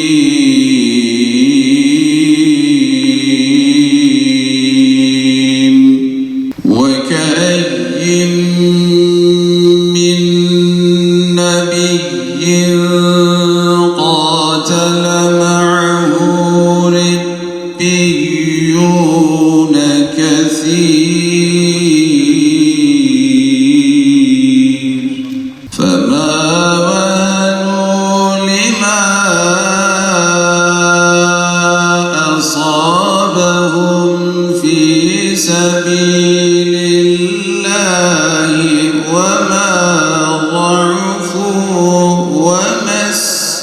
الرحيم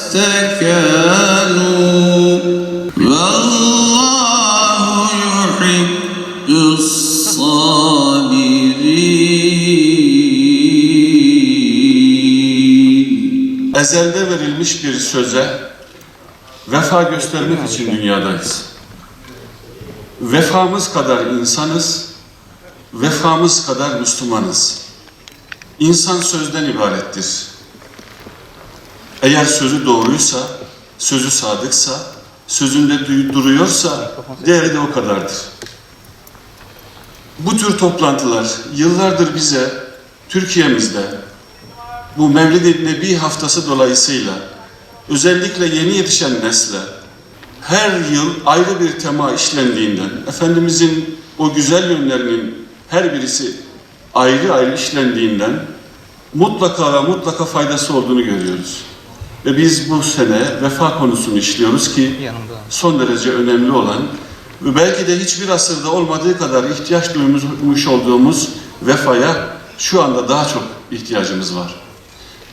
استكانوا والله يحب الصابرين ezelde verilmiş bir söze vefa göstermek için dünyadayız. Vefamız kadar insanız, vefamız kadar Müslümanız. İnsan sözden ibarettir. Eğer sözü doğruysa, sözü sadıksa, sözünde duruyorsa değeri de o kadardır. Bu tür toplantılar yıllardır bize Türkiye'mizde bu Mevlid-i Nebi haftası dolayısıyla özellikle yeni yetişen nesle her yıl ayrı bir tema işlendiğinden, Efendimizin o güzel yönlerinin her birisi ayrı ayrı işlendiğinden mutlaka ve mutlaka faydası olduğunu görüyoruz. Ve biz bu sene vefa konusunu işliyoruz ki son derece önemli olan ve belki de hiçbir asırda olmadığı kadar ihtiyaç duymuş olduğumuz vefaya şu anda daha çok ihtiyacımız var.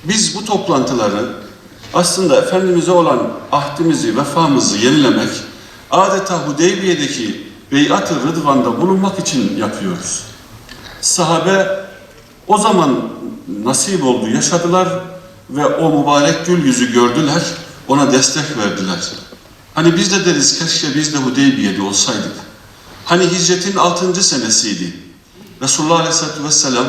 Biz bu toplantıları aslında Efendimiz'e olan ahdimizi, vefamızı yenilemek, adeta Hudeybiye'deki Beyat-ı Rıdvan'da bulunmak için yapıyoruz. Sahabe o zaman nasip oldu, yaşadılar ve o mübarek gül yüzü gördüler, ona destek verdiler. Hani biz de deriz keşke biz de Hudeybiye'de olsaydık. Hani hicretin 6. senesiydi. Resulullah Aleyhisselatü Vesselam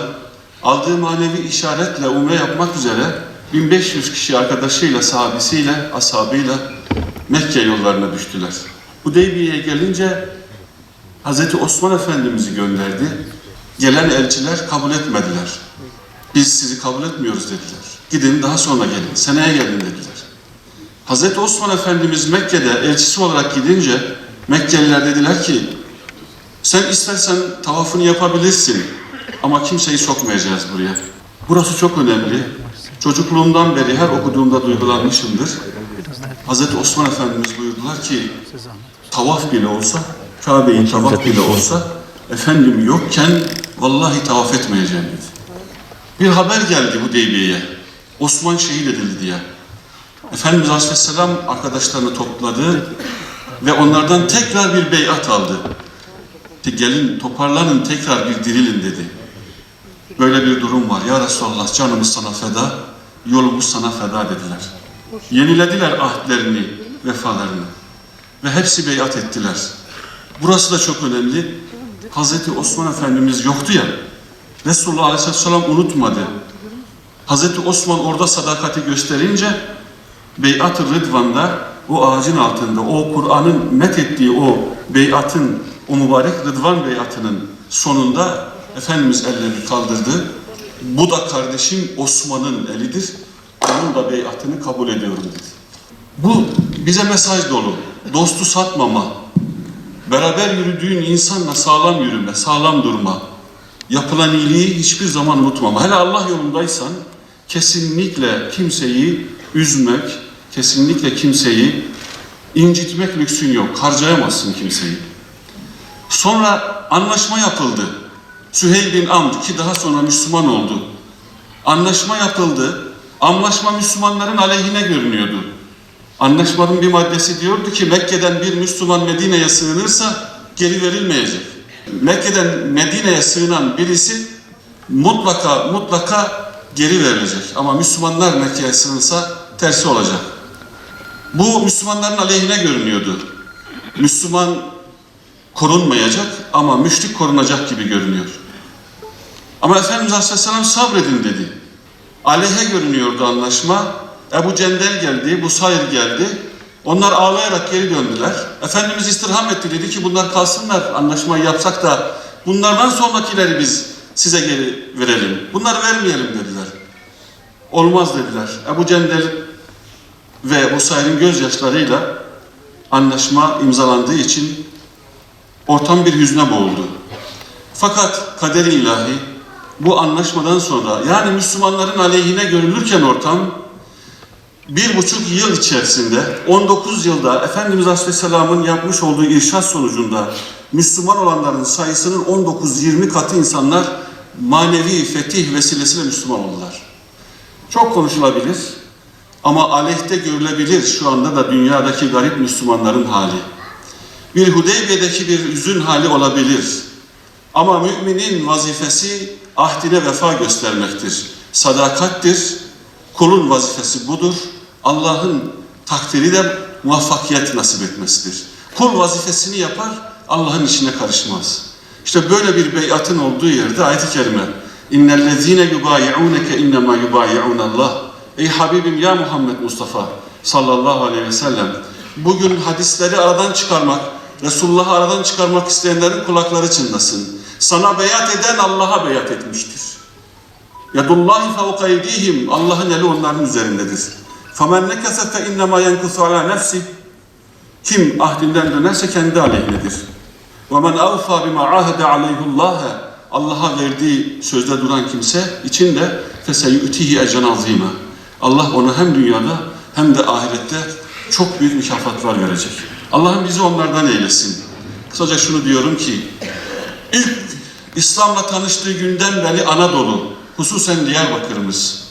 aldığı manevi işaretle umre yapmak üzere 1500 kişi arkadaşıyla, sahabesiyle, ashabıyla Mekke yollarına düştüler. Hudeybiye'ye gelince Hazreti Osman Efendimiz'i gönderdi. Gelen elçiler kabul etmediler. Biz sizi kabul etmiyoruz dediler. Gidin daha sonra gelin, seneye gelin dediler. Hazreti Osman Efendimiz Mekke'de elçisi olarak gidince Mekkeliler dediler ki sen istersen tavafını yapabilirsin ama kimseyi sokmayacağız buraya. Burası çok önemli. Çocukluğumdan beri her okuduğumda duygulanmışımdır. Hazreti Osman Efendimiz buyurdular ki tavaf bile olsa, Kabe'yi tavaf bile olsa efendim yokken vallahi tavaf etmeyeceğim dedi. Bir haber geldi bu Deybiye'ye. Osman şehit edildi diye. Efendimiz Aleyhisselam arkadaşlarını topladı ve onlardan tekrar bir beyat aldı. Gelin toparlanın tekrar bir dirilin dedi. Böyle bir durum var. Ya Resulallah canımız sana feda, yolumuz sana feda dediler. Yenilediler ahdlerini, vefalarını. Ve hepsi beyat ettiler. Burası da çok önemli. Hazreti Osman Efendimiz yoktu ya. Resulullah Aleyhisselam unutmadı. Hazreti Osman orada sadakati gösterince Beyat-ı Rıdvan'da o ağacın altında o Kur'an'ın met ettiği o beyatın o mübarek Rıdvan beyatının sonunda Efendimiz ellerini kaldırdı. Bu da kardeşim Osman'ın elidir. Onun da beyatını kabul ediyorum dedi. Bu bize mesaj dolu. Dostu satmama, beraber yürüdüğün insanla sağlam yürüme, sağlam durma. Yapılan iyiliği hiçbir zaman unutmama. Hele Allah yolundaysan kesinlikle kimseyi üzmek, kesinlikle kimseyi incitmek lüksün yok. Harcayamazsın kimseyi. Sonra anlaşma yapıldı. Süheyl bin Amr ki daha sonra Müslüman oldu. Anlaşma yapıldı. Anlaşma Müslümanların aleyhine görünüyordu. Anlaşmanın bir maddesi diyordu ki Mekke'den bir Müslüman Medine'ye sığınırsa geri verilmeyecek. Mekke'den Medine'ye sığınan birisi mutlaka mutlaka geri verilecek. Ama Müslümanlar Mekke'ye sığınsa tersi olacak. Bu Müslümanların aleyhine görünüyordu. Müslüman korunmayacak ama müşrik korunacak gibi görünüyor. Ama Efendimiz Aleyhisselam sabredin dedi. Aleyhe görünüyordu anlaşma. Ebu Cendel geldi, bu sayır geldi. Onlar ağlayarak geri döndüler. Efendimiz istirham etti dedi ki bunlar kalsınlar anlaşmayı yapsak da bunlardan sonrakileri biz size geri verelim. Bunları vermeyelim dediler. Olmaz dediler. Ebu Cendel ve bu sayının gözyaşlarıyla anlaşma imzalandığı için ortam bir hüzne boğuldu. Fakat kader ilahi bu anlaşmadan sonra yani Müslümanların aleyhine görülürken ortam bir buçuk yıl içerisinde 19 yılda Efendimiz Aleyhisselam'ın yapmış olduğu irşat sonucunda Müslüman olanların sayısının 19-20 katı insanlar manevi fetih vesilesiyle Müslüman oldular. Çok konuşulabilir ama aleyhte görülebilir şu anda da dünyadaki garip Müslümanların hali. Bir Hudeybiye'deki bir üzün hali olabilir. Ama müminin vazifesi ahdine vefa göstermektir. Sadakattir. Kulun vazifesi budur. Allah'ın takdiri de muvaffakiyet nasip etmesidir. Kul vazifesini yapar, Allah'ın işine karışmaz. İşte böyle bir beyatın olduğu yerde ayet-i kerime İnnellezîne yubâyi'ûneke innemâ yubâyi'ûnallah Ey Habibim ya Muhammed Mustafa sallallahu aleyhi ve sellem bugün hadisleri aradan çıkarmak, Resulullah'ı aradan çıkarmak isteyenlerin kulakları çınlasın. Sana beyat eden Allah'a beyat etmiştir. Yadullahi fevka eydihim. Allah'ın eli onların üzerindedir. فَمَنْ نَكَسَ فَاِنَّمَا يَنْكُسُ عَلَى نَفْسِهِ Kim ahdinden dönerse kendi aleyhinedir. وَمَنْ اَوْفَى بِمَا عَاهَدَ عَلَيْهُ اللّٰهَ Allah'a verdiği sözde duran kimse için de feseyyütihi ecen azime. Allah ona hem dünyada hem de ahirette çok büyük mükafatlar verecek. Allah'ım bizi onlardan eylesin. Kısaca şunu diyorum ki, ilk İslam'la tanıştığı günden beri Anadolu, hususen Diyarbakır'ımız,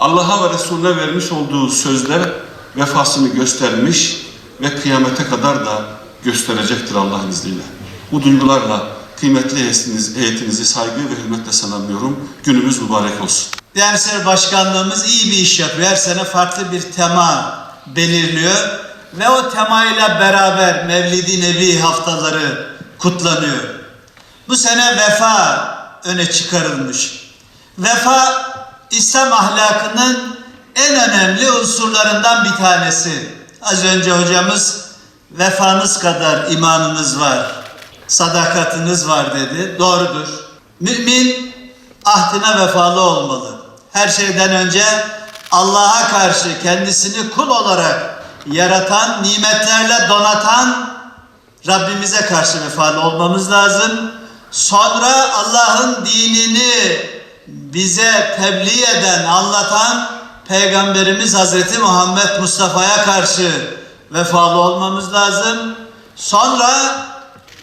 Allah'a ve Resulüne vermiş olduğu sözle vefasını göstermiş ve kıyamete kadar da gösterecektir Allah'ın izniyle. Bu duygularla kıymetli heyetiniz- heyetinizi saygı ve hürmetle selamlıyorum. Günümüz mübarek olsun. İşleri Başkanlığımız iyi bir iş yapıyor. Her sene farklı bir tema belirliyor. Ve o temayla beraber Mevlid-i Nebi haftaları kutlanıyor. Bu sene vefa öne çıkarılmış. Vefa İslam ahlakının en önemli unsurlarından bir tanesi. Az önce hocamız vefanız kadar imanınız var, sadakatiniz var dedi. Doğrudur. Mümin ahdine vefalı olmalı. Her şeyden önce Allah'a karşı kendisini kul olarak yaratan, nimetlerle donatan Rabbimize karşı vefalı olmamız lazım. Sonra Allah'ın dinini bize tebliğ eden, anlatan Peygamberimiz Hazreti Muhammed Mustafa'ya karşı vefalı olmamız lazım. Sonra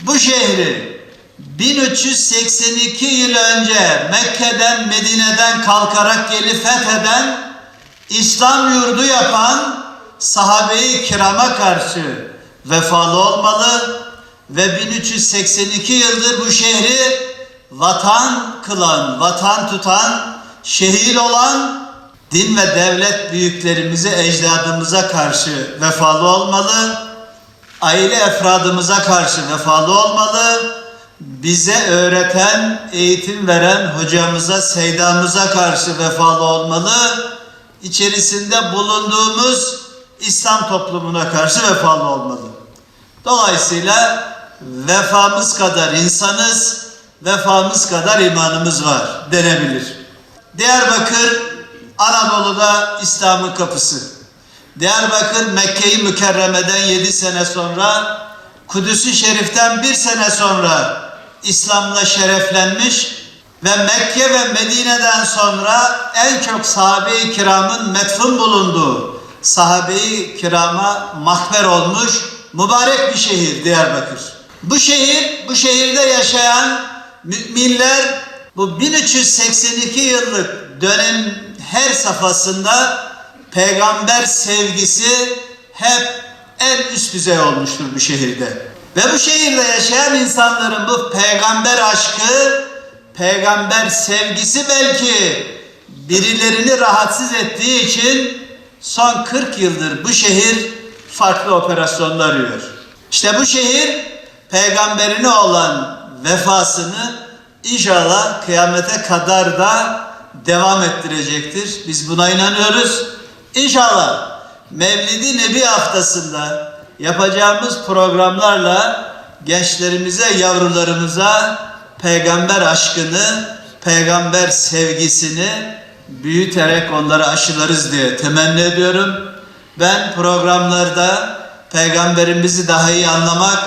bu şehri 1382 yıl önce Mekke'den, Medine'den kalkarak gelip fetheden, İslam yurdu yapan sahabe-i kirama karşı vefalı olmalı ve 1382 yıldır bu şehri vatan kılan, vatan tutan, şehir olan din ve devlet büyüklerimize, ecdadımıza karşı vefalı olmalı, aile efradımıza karşı vefalı olmalı, bize öğreten, eğitim veren hocamıza, seydamıza karşı vefalı olmalı, içerisinde bulunduğumuz İslam toplumuna karşı vefalı olmalı. Dolayısıyla vefamız kadar insanız, vefamız kadar imanımız var denebilir. Diyarbakır Anadolu'da İslam'ın kapısı. Diyarbakır Mekke-i Mükerreme'den yedi sene sonra, Kudüs-ü Şerif'ten bir sene sonra İslam'la şereflenmiş ve Mekke ve Medine'den sonra en çok sahabe-i kiramın metfun bulunduğu sahabe-i kirama mahver olmuş mübarek bir şehir Diyarbakır. Bu şehir, bu şehirde yaşayan müminler bu 1382 yıllık dönem her safhasında peygamber sevgisi hep en üst düzey olmuştur bu şehirde. Ve bu şehirde yaşayan insanların bu peygamber aşkı, peygamber sevgisi belki birilerini rahatsız ettiği için son 40 yıldır bu şehir farklı operasyonlar arıyor. İşte bu şehir peygamberine olan vefasını inşallah kıyamete kadar da devam ettirecektir. Biz buna inanıyoruz. İnşallah Mevlidi Nebi haftasında yapacağımız programlarla gençlerimize, yavrularımıza peygamber aşkını, peygamber sevgisini büyüterek onları aşılarız diye temenni ediyorum. Ben programlarda peygamberimizi daha iyi anlamak,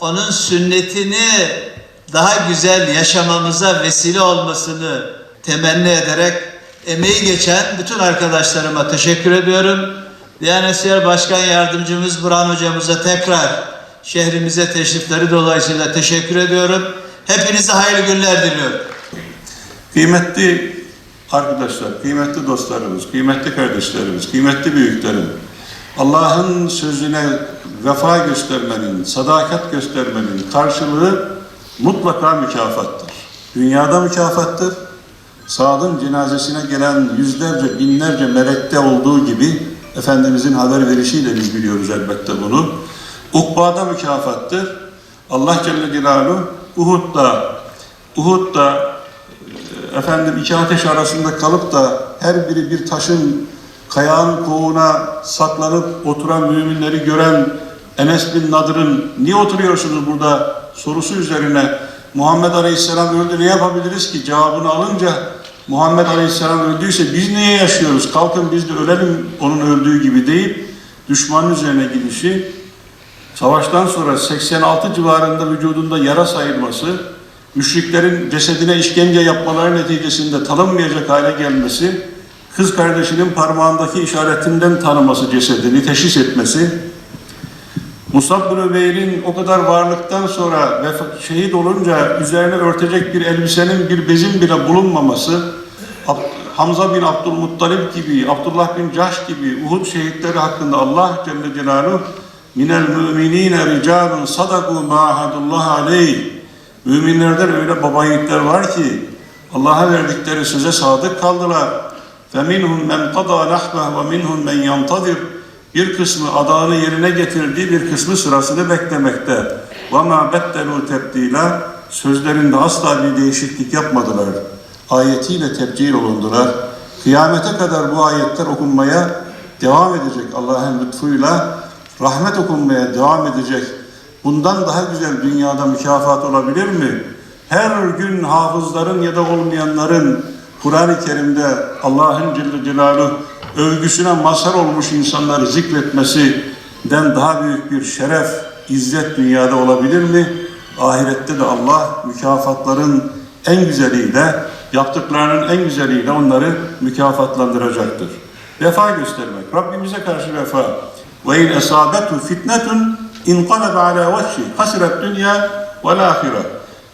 onun sünnetini daha güzel yaşamamıza vesile olmasını temenni ederek emeği geçen bütün arkadaşlarıma teşekkür ediyorum. Diyanet İşleri Başkan Yardımcımız Burhan Hocamıza tekrar şehrimize teşrifleri dolayısıyla teşekkür ediyorum. Hepinize hayırlı günler diliyorum. Kıymetli arkadaşlar, kıymetli dostlarımız, kıymetli kardeşlerimiz, kıymetli büyüklerim, Allah'ın sözüne vefa göstermenin, sadakat göstermenin karşılığı mutlaka mükafattır. Dünyada mükafattır. Saad'ın cenazesine gelen yüzlerce, binlerce melekte olduğu gibi Efendimizin haber verişiyle biz biliyoruz elbette bunu. Ukba'da mükafattır. Allah Celle Celaluhu Uhud'da, Uhud'da efendim iki ateş arasında kalıp da her biri bir taşın kayağın kovuğuna saklanıp oturan müminleri gören Enes bin Nadır'ın niye oturuyorsunuz burada sorusu üzerine Muhammed Aleyhisselam öldü ne yapabiliriz ki? Cevabını alınca Muhammed Aleyhisselam öldüyse biz niye yaşıyoruz? Kalkın biz de ölelim onun öldüğü gibi deyip düşmanın üzerine gidişi. Savaştan sonra 86 civarında vücudunda yara sayılması, müşriklerin cesedine işkence yapmaları neticesinde tanınmayacak hale gelmesi, kız kardeşinin parmağındaki işaretinden tanıması cesedini, teşhis etmesi, Musab bin Ümeyr'in o kadar varlıktan sonra vefa- şehit olunca üzerine örtecek bir elbisenin bir bezin bile bulunmaması, Ab- Hamza bin Abdülmuttalip gibi, Abdullah bin Cahş gibi Uhud şehitleri hakkında Allah Celle Celaluhu minel müminine ricalun sadaku ma ahadullah aleyh Müminlerden öyle baba yiğitler var ki Allah'a verdikleri söze sadık kaldılar. فَمِنْهُمْ مَنْ قَضَى نَحْبَهُ وَمِنْهُمْ مَنْ يَنْتَظِرُ Bir kısmı adağını yerine getirdi, bir kısmı sırasını beklemekte. وَمَا بَدَّلُوا تَبْد۪يلًا Sözlerinde asla bir değişiklik yapmadılar. Ayetiyle tebcil olundular. Kıyamete kadar bu ayetler okunmaya devam edecek Allah'ın lütfuyla. Rahmet okunmaya devam edecek. Bundan daha güzel dünyada mükafat olabilir mi? Her gün hafızların ya da olmayanların Kur'an-ı Kerim'de Allah'ın Celle Celaluhu övgüsüne mazhar olmuş insanları zikretmesinden daha büyük bir şeref, izzet dünyada olabilir mi? Ahirette de Allah mükafatların en güzeliyle, yaptıklarının en güzeliyle onları mükafatlandıracaktır. Vefa göstermek, Rabbimize karşı vefa. Ve in esabetu fitnetun inqalaba ala vechi hasiret dünya ve ahire.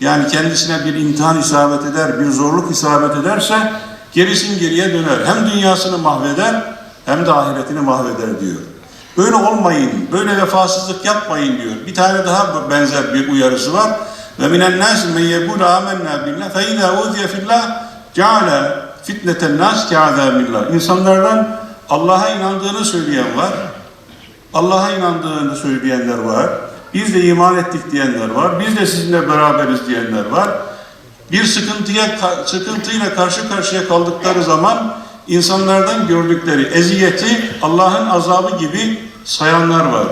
Yani kendisine bir imtihan isabet eder, bir zorluk isabet ederse gerisin geriye döner. Hem dünyasını mahveder hem de ahiretini mahveder diyor. Böyle olmayın, böyle vefasızlık yapmayın diyor. Bir tane daha benzer bir uyarısı var. Ve minen nas men yekulu amennâ billah fe izâ uziye fillah ceale fitneten nas ke'azâbillah. İnsanlardan Allah'a inandığını söyleyen var. Allah'a inandığını söyleyenler var. Biz de iman ettik diyenler var. Biz de sizinle beraberiz diyenler var Bir sıkıntıya sıkıntıyla karşı karşıya kaldıkları zaman insanlardan gördükleri eziyeti Allah'ın azabı gibi sayanlar var.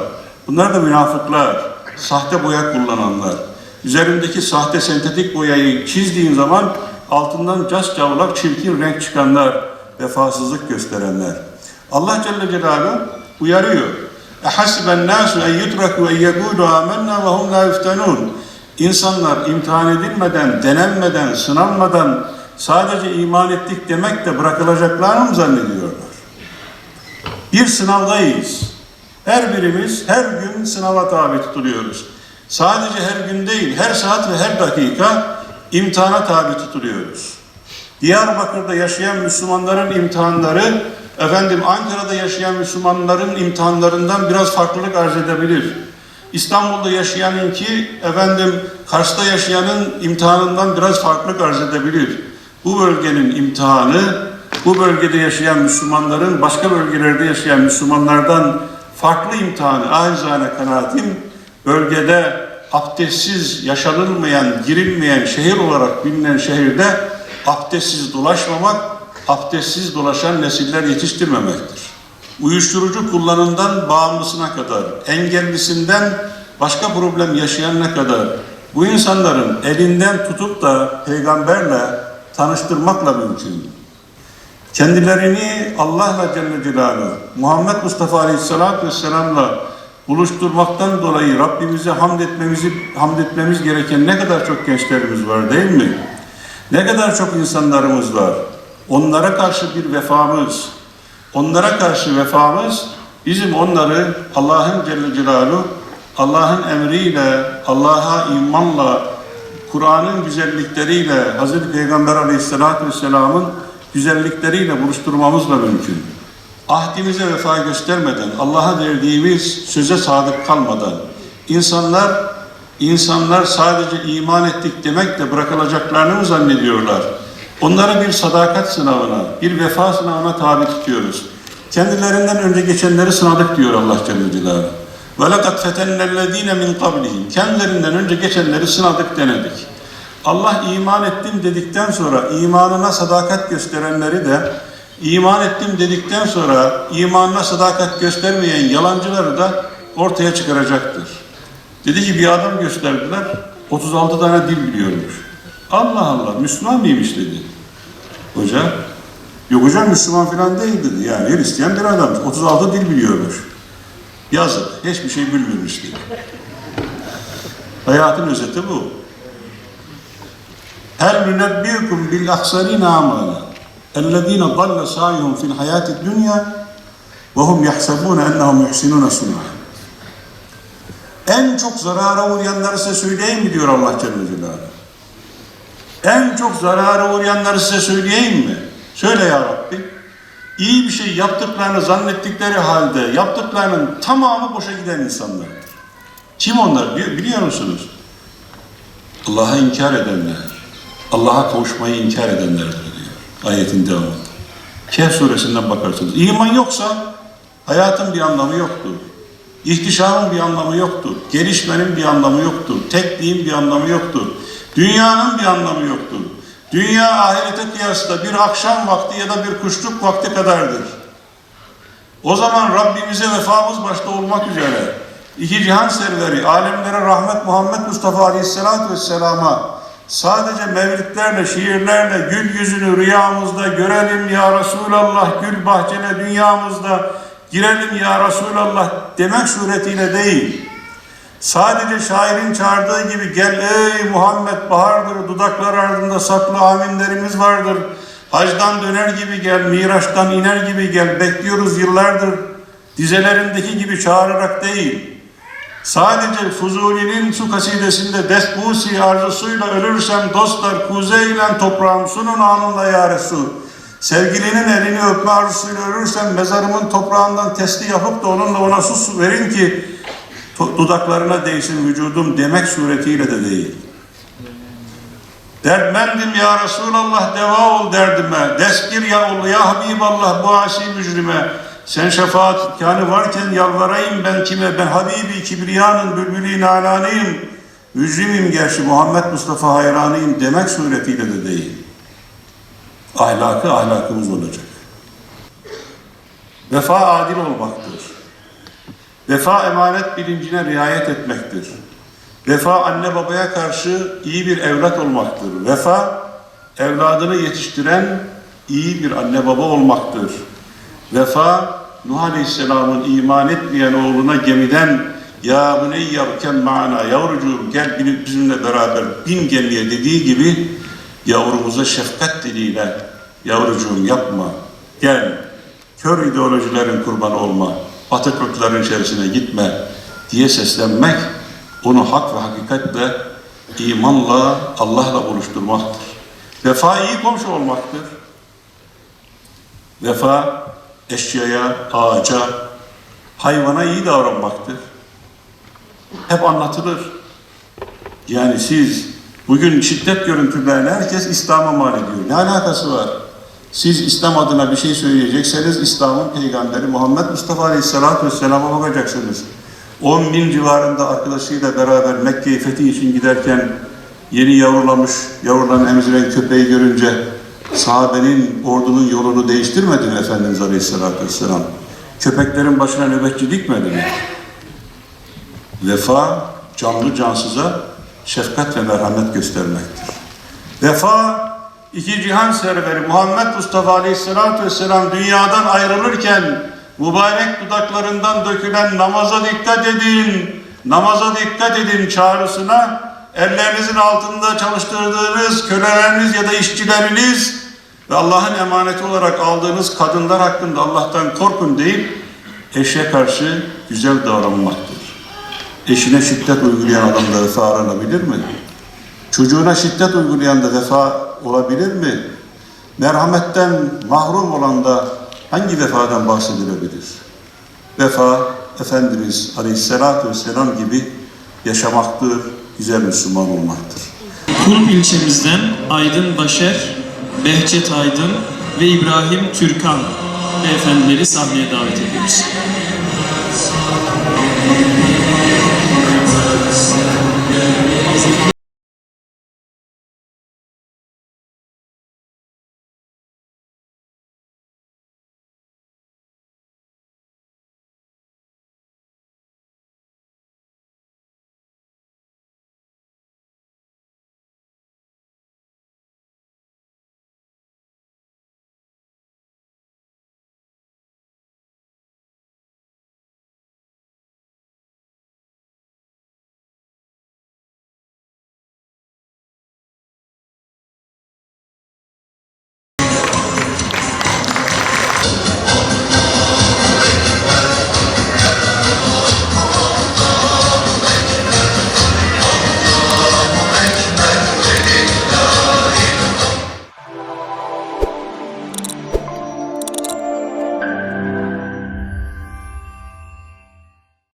Bunlar da münafıklar, sahte boya kullananlar. Üzerindeki sahte sentetik boyayı çizdiğin zaman altından cas cavlak çirkin renk çıkanlar, vefasızlık gösterenler. Allah Celle Celaluhu uyarıyor. اَحَسِبَ النَّاسُ اَنْ يُتْرَكُوا اَنْ يَقُولُوا آمَنَّا وَهُمْ لَا يُفْتَنُونَ İnsanlar imtihan edilmeden, denenmeden, sınanmadan sadece iman ettik demek de bırakılacaklarını mı zannediyorlar? Bir sınavdayız. Her birimiz her gün sınava tabi tutuluyoruz. Sadece her gün değil, her saat ve her dakika imtihana tabi tutuluyoruz. Diyarbakır'da yaşayan Müslümanların imtihanları, efendim Ankara'da yaşayan Müslümanların imtihanlarından biraz farklılık arz edebilir. İstanbul'da yaşayanınki, efendim Kars'ta yaşayanın imtihanından biraz farklılık arz edebilir. Bu bölgenin imtihanı, bu bölgede yaşayan Müslümanların başka bölgelerde yaşayan Müslümanlardan farklı imtihanı, acizane kanaatim bölgede abdestsiz yaşanılmayan, girilmeyen şehir olarak bilinen şehirde abdestsiz dolaşmamak, abdestsiz dolaşan nesiller yetiştirmemektir. Uyuşturucu kullanımından bağımlısına kadar, engellisinden başka problem yaşayanına kadar bu insanların elinden tutup da peygamberle tanıştırmakla mümkün. Kendilerini Allah'la Celle Celaluhu, Muhammed Mustafa Aleyhisselatü Vesselam'la buluşturmaktan dolayı Rabbimize hamd etmemizi hamd etmemiz gereken ne kadar çok gençlerimiz var değil mi? Ne kadar çok insanlarımız var. Onlara karşı bir vefamız, onlara karşı vefamız bizim onları Allah'ın Celle Celaluhu Allah'ın emriyle, Allah'a imanla, Kur'an'ın güzellikleriyle, Hazreti Peygamber Aleyhisselatü Vesselam'ın güzellikleriyle buluşturmamızla mümkün. Ahdimize vefa göstermeden, Allah'a verdiğimiz söze sadık kalmadan, insanlar insanlar sadece iman ettik demekle bırakılacaklarını mı zannediyorlar? Onları bir sadakat sınavına, bir vefa sınavına tabi tutuyoruz. Kendilerinden önce geçenleri sınadık diyor Allah Celle Celaluhu. وَلَقَدْ فَتَنَّ الَّذ۪ينَ مِنْ قَبْلِهِمْ Kendilerinden önce geçenleri sınadık denedik. Allah iman ettim dedikten sonra imanına sadakat gösterenleri de iman ettim dedikten sonra imanına sadakat göstermeyen yalancıları da ortaya çıkaracaktır. Dedi ki bir adam gösterdiler 36 tane dil biliyormuş. Allah Allah Müslüman mıymış dedi. Hoca yok hocam Müslüman falan değil dedi. Yani Hristiyan bir adammış. 36 dil biliyormuş. Yazık. Hiçbir şey bilmemiş dedi. Hayatın özeti bu. Hel nunebbiukum bil ahsarina amala ellezine dalle sa'yuhum fil hayati dunya ve hum yahsabuna ennehum yuhsinuna sun'a. En çok zarara uğrayanları size söyleyeyim mi diyor Allah Celle Celaluhu. En çok zarara uğrayanları size söyleyeyim mi? Söyle ya Rabbi. İyi bir şey yaptıklarını zannettikleri halde yaptıklarının tamamı boşa giden insanlardır. Kim onlar biliyor, musunuz? Allah'a inkar edenler, Allah'a kavuşmayı inkar edenlerdir diyor ayetin devamında. Kehf suresinden bakarsınız. İman yoksa hayatın bir anlamı yoktur. İhtişamın bir anlamı yoktur. Gelişmenin bir anlamı yoktur. Tekliğin bir anlamı yoktur. Dünyanın bir anlamı yoktur. Dünya ahirete kıyasla bir akşam vakti ya da bir kuşluk vakti kadardır. O zaman Rabbimize vefamız başta olmak üzere iki cihan serveri, alemlere rahmet Muhammed Mustafa Aleyhisselatü Vesselam'a sadece mevlitlerle, şiirlerle gül yüzünü rüyamızda görelim ya Resulallah, gül bahçene dünyamızda girelim ya Resulallah demek suretiyle değil. Sadece şairin çağırdığı gibi gel ey Muhammed bahardır dudaklar ardında saklı aminlerimiz vardır. Hacdan döner gibi gel, Miraç'tan iner gibi gel, bekliyoruz yıllardır. Dizelerindeki gibi çağırarak değil. Sadece Fuzuli'nin su kasidesinde desbusi arzusuyla ölürsem dostlar kuzeyle toprağım sunun anında ya Resul. Sevgilinin elini öpme arzusuyla ölürsem mezarımın toprağından testi yapıp da onunla ona sus verin ki dudaklarına değsin vücudum demek suretiyle de değil. Dertmendim ya Resulallah deva ol derdime. Deskir ya ol ya Habiballah bu asi mücrime. Sen şefaat kanı varken yalvarayım ben kime? Ben Habibi Kibriyanın bülbülü nalanıyım. Mücrimim gerçi Muhammed Mustafa hayranıyım demek suretiyle de değil. Ahlakı ahlakımız olacak. Vefa adil olmaktır. Vefa emanet bilincine riayet etmektir. Vefa anne babaya karşı iyi bir evlat olmaktır. Vefa evladını yetiştiren iyi bir anne baba olmaktır. Vefa Nuh Aleyhisselam'ın iman etmeyen oğluna gemiden ya bu ne yarken mana yavrucuğum gel bizimle beraber bin gemiye dediği gibi yavrumuza şefkat diliyle yavrucuğum yapma gel kör ideolojilerin kurbanı olma batıklıkların içerisine gitme diye seslenmek onu hak ve hakikatle imanla Allah'la buluşturmaktır. Vefa iyi komşu olmaktır. Vefa eşyaya, ağaca, hayvana iyi davranmaktır. Hep anlatılır. Yani siz bugün şiddet görüntülerini herkes İslam'a mal ediyor. Ne alakası var? Siz İslam adına bir şey söyleyecekseniz İslam'ın peygamberi Muhammed Mustafa Aleyhisselatü Vesselam'a bakacaksınız. 10 mil civarında arkadaşıyla beraber Mekke'yi fethi için giderken yeni yavrulamış, yavrulan emziren köpeği görünce sahabenin ordunun yolunu değiştirmedi mi Efendimiz Aleyhisselatü Vesselam? Köpeklerin başına nöbetçi dikmedi mi? Vefa, canlı cansıza şefkat ve merhamet göstermektir. Vefa, iki cihan serveri Muhammed Mustafa Aleyhisselatü Vesselam dünyadan ayrılırken mübarek dudaklarından dökülen namaza dikkat edin, namaza dikkat edin çağrısına ellerinizin altında çalıştırdığınız köleleriniz ya da işçileriniz ve Allah'ın emaneti olarak aldığınız kadınlar hakkında Allah'tan korkun deyip eşe karşı güzel davranmaktır. Eşine şiddet uygulayan adamda vefa aranabilir mi? Çocuğuna şiddet uygulayan da vefa olabilir mi? Merhametten mahrum olan da hangi vefadan bahsedilebilir? Vefa, Efendimiz Aleyhisselatü Vesselam gibi yaşamaktır, güzel Müslüman olmaktır. Kulp ilçemizden Aydın Başer, Behçet Aydın ve İbrahim Türkan beyefendileri sahneye davet ediyoruz.